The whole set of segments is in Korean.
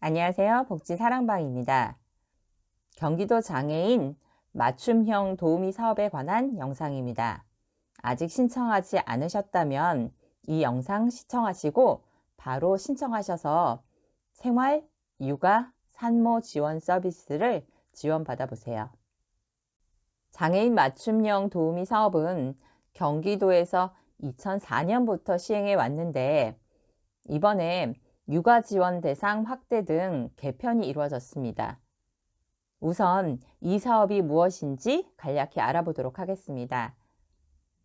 안녕하세요. 복지 사랑방입니다. 경기도 장애인 맞춤형 도우미 사업에 관한 영상입니다. 아직 신청하지 않으셨다면 이 영상 시청하시고 바로 신청하셔서 생활, 육아, 산모 지원 서비스를 지원받아 보세요. 장애인 맞춤형 도우미 사업은 경기도에서 2004년부터 시행해 왔는데 이번에 육아 지원 대상 확대 등 개편이 이루어졌습니다. 우선 이 사업이 무엇인지 간략히 알아보도록 하겠습니다.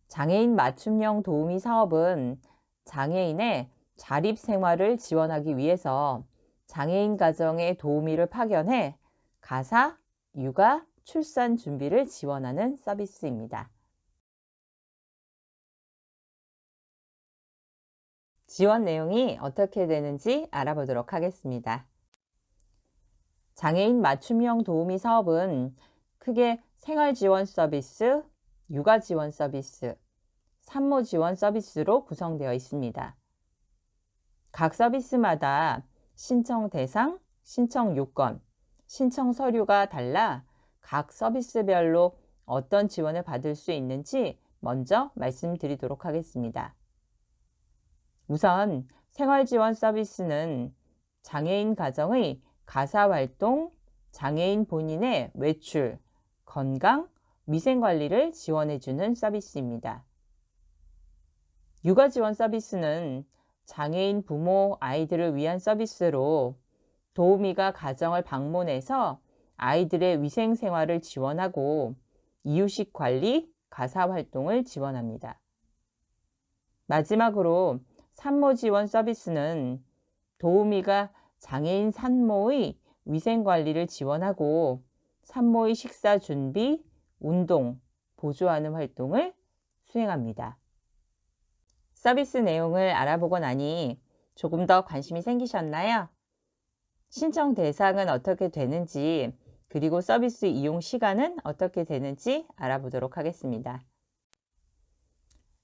장애인 맞춤형 도우미 사업은 장애인의 자립 생활을 지원하기 위해서 장애인 가정의 도우미를 파견해 가사, 육아, 출산 준비를 지원하는 서비스입니다. 지원 내용이 어떻게 되는지 알아보도록 하겠습니다. 장애인 맞춤형 도우미 사업은 크게 생활 지원 서비스, 육아 지원 서비스, 산모 지원 서비스로 구성되어 있습니다. 각 서비스마다 신청 대상, 신청 요건, 신청 서류가 달라 각 서비스별로 어떤 지원을 받을 수 있는지 먼저 말씀드리도록 하겠습니다. 우선 생활지원 서비스는 장애인 가정의 가사활동, 장애인 본인의 외출, 건강, 위생관리를 지원해주는 서비스입니다. 육아 지원 서비스는 장애인 부모 아이들을 위한 서비스로 도우미가 가정을 방문해서 아이들의 위생 생활을 지원하고 이유식 관리, 가사 활동을 지원합니다. 마지막으로 산모 지원 서비스는 도우미가 장애인 산모의 위생 관리를 지원하고 산모의 식사 준비, 운동, 보조하는 활동을 수행합니다. 서비스 내용을 알아보고 나니 조금 더 관심이 생기셨나요? 신청 대상은 어떻게 되는지, 그리고 서비스 이용 시간은 어떻게 되는지 알아보도록 하겠습니다.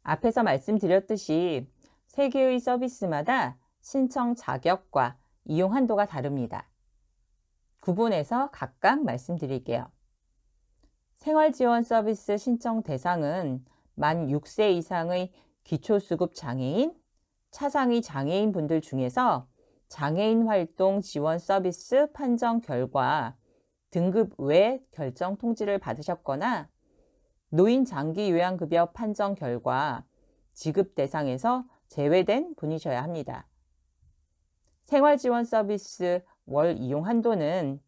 앞에서 말씀드렸듯이 세 개의 서비스마다 신청 자격과 이용 한도가 다릅니다. 구분해서 각각 말씀드릴게요. 생활지원 서비스 신청 대상은 만 6세 이상의 기초수급 장애인, 차상위 장애인 분들 중에서 장애인 활동 지원 서비스 판정 결과 등급 외 결정 통지를 받으셨거나 노인 장기 요양급여 판정 결과 지급 대상에서 제외된 분이셔야 합니다. 생활지원 서비스 월 이용 한도는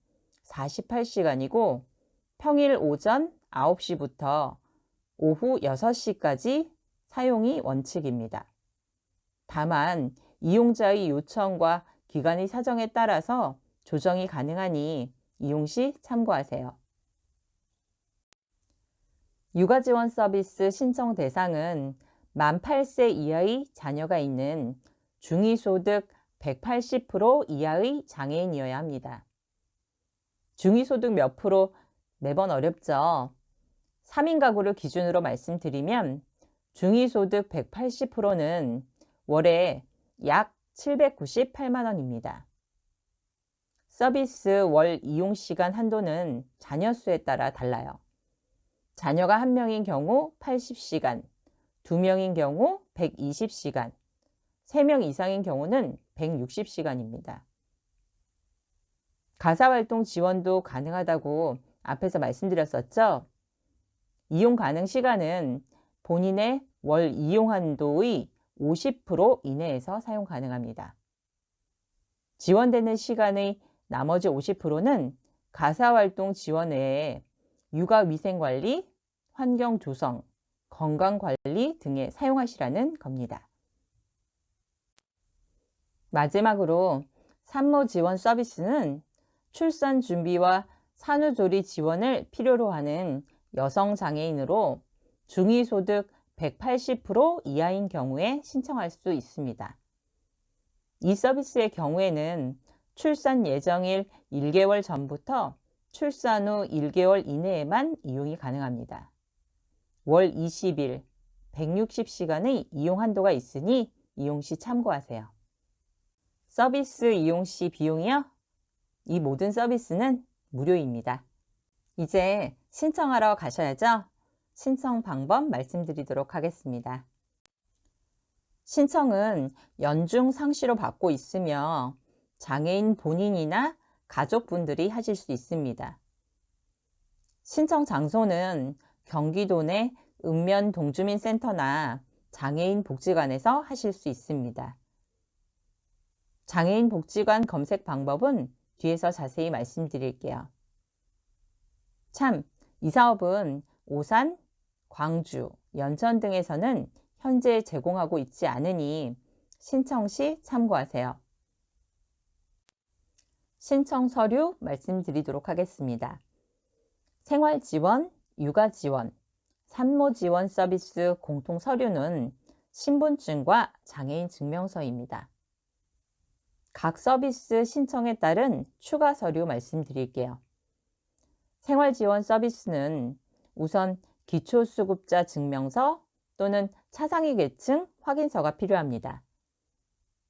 48시간이고 평일 오전 9시부터 오후 6시까지 사용이 원칙입니다. 다만 이용자의 요청과 기관의 사정에 따라서 조정이 가능하니 이용 시 참고하세요. 육아지원 서비스 신청 대상은 만 8세 이하의 자녀가 있는 중위소득 180% 이하의 장애인이어야 합니다. 중위소득 몇 프로 매번 어렵죠. 3인 가구를 기준으로 말씀드리면 중위소득 180%는 월에 약 798만 원입니다. 서비스 월 이용 시간 한도는 자녀 수에 따라 달라요. 자녀가 한 명인 경우 80시간, 2명인 경우 120시간, 3명 이상인 경우는 160시간입니다. 가사활동 지원도 가능하다고 앞에서 말씀드렸었죠? 이용 가능 시간은 본인의 월 이용 한도의 50% 이내에서 사용 가능합니다. 지원되는 시간의 나머지 50%는 가사활동 지원 외에 육아위생관리, 환경조성, 건강 관리 등에 사용하시라는 겁니다. 마지막으로 산모 지원 서비스는 출산 준비와 산후조리 지원을 필요로 하는 여성 장애인으로 중위소득 180% 이하인 경우에 신청할 수 있습니다. 이 서비스의 경우에는 출산 예정일 1개월 전부터 출산 후 1개월 이내에만 이용이 가능합니다. 월 20일, 160시간의 이용 한도가 있으니 이용 시 참고하세요. 서비스 이용 시 비용이요? 이 모든 서비스는 무료입니다. 이제 신청하러 가셔야죠? 신청 방법 말씀드리도록 하겠습니다. 신청은 연중 상시로 받고 있으며 장애인 본인이나 가족분들이 하실 수 있습니다. 신청 장소는 경기도 내 읍면 동주민센터나 장애인 복지관에서 하실 수 있습니다. 장애인 복지관 검색 방법은 뒤에서 자세히 말씀드릴게요. 참, 이 사업은 오산, 광주, 연천 등에서는 현재 제공하고 있지 않으니 신청 시 참고하세요. 신청 서류 말씀드리도록 하겠습니다. 생활 지원, 육아 지원, 산모 지원 서비스 공통 서류는 신분증과 장애인 증명서입니다. 각 서비스 신청에 따른 추가 서류 말씀드릴게요. 생활 지원 서비스는 우선 기초수급자 증명서 또는 차상위 계층 확인서가 필요합니다.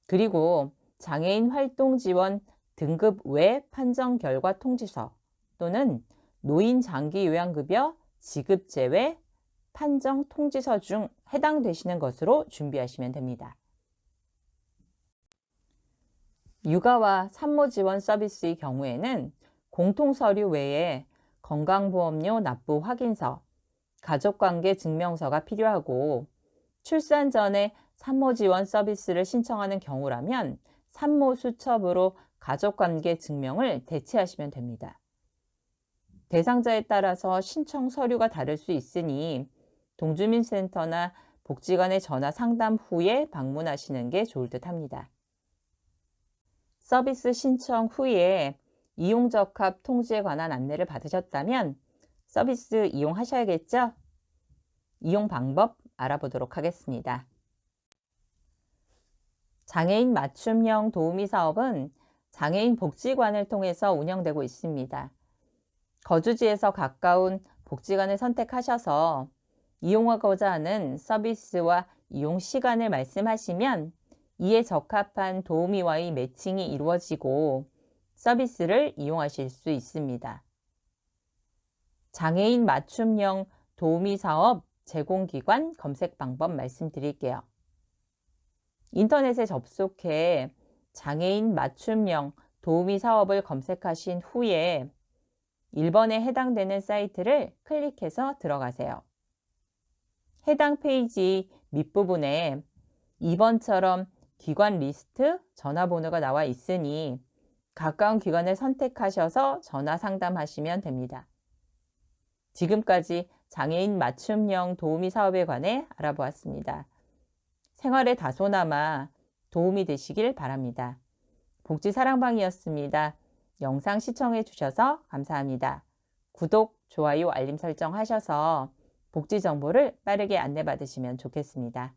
그리고 장애인 활동 지원 등급 외 판정 결과 통지서 또는 노인 장기 요양급여 지급 제외 판정 통지서 중 해당되시는 것으로 준비하시면 됩니다. 육아와 산모 지원 서비스의 경우에는 공통 서류 외에 건강보험료 납부 확인서, 가족관계 증명서가 필요하고 출산 전에 산모 지원 서비스를 신청하는 경우라면 산모 수첩으로 가족관계 증명을 대체하시면 됩니다. 대상자에 따라서 신청 서류가 다를 수 있으니 동주민센터나 복지관에 전화 상담 후에 방문하시는 게 좋을 듯 합니다. 서비스 신청 후에 이용 적합 통지에 관한 안내를 받으셨다면 서비스 이용하셔야겠죠? 이용 방법 알아보도록 하겠습니다. 장애인 맞춤형 도우미 사업은 장애인 복지관을 통해서 운영되고 있습니다. 거주지에서 가까운 복지관을 선택하셔서 이용하고자 하는 서비스와 이용 시간을 말씀하시면 이에 적합한 도우미와의 매칭이 이루어지고 서비스를 이용하실 수 있습니다. 장애인 맞춤형 도우미 사업 제공기관 검색 방법 말씀드릴게요. 인터넷에 접속해 장애인 맞춤형 도우미 사업을 검색하신 후에 1번에 해당되는 사이트를 클릭해서 들어가세요. 해당 페이지 밑부분에 2번처럼 기관 리스트 전화번호가 나와 있으니 가까운 기관을 선택하셔서 전화 상담하시면 됩니다. 지금까지 장애인 맞춤형 도우미 사업에 관해 알아보았습니다. 생활에 다소나마 도움이 되시길 바랍니다. 복지사랑방이었습니다. 영상 시청해 주셔서 감사합니다. 구독, 좋아요, 알림 설정 하셔서 복지 정보를 빠르게 안내받으시면 좋겠습니다.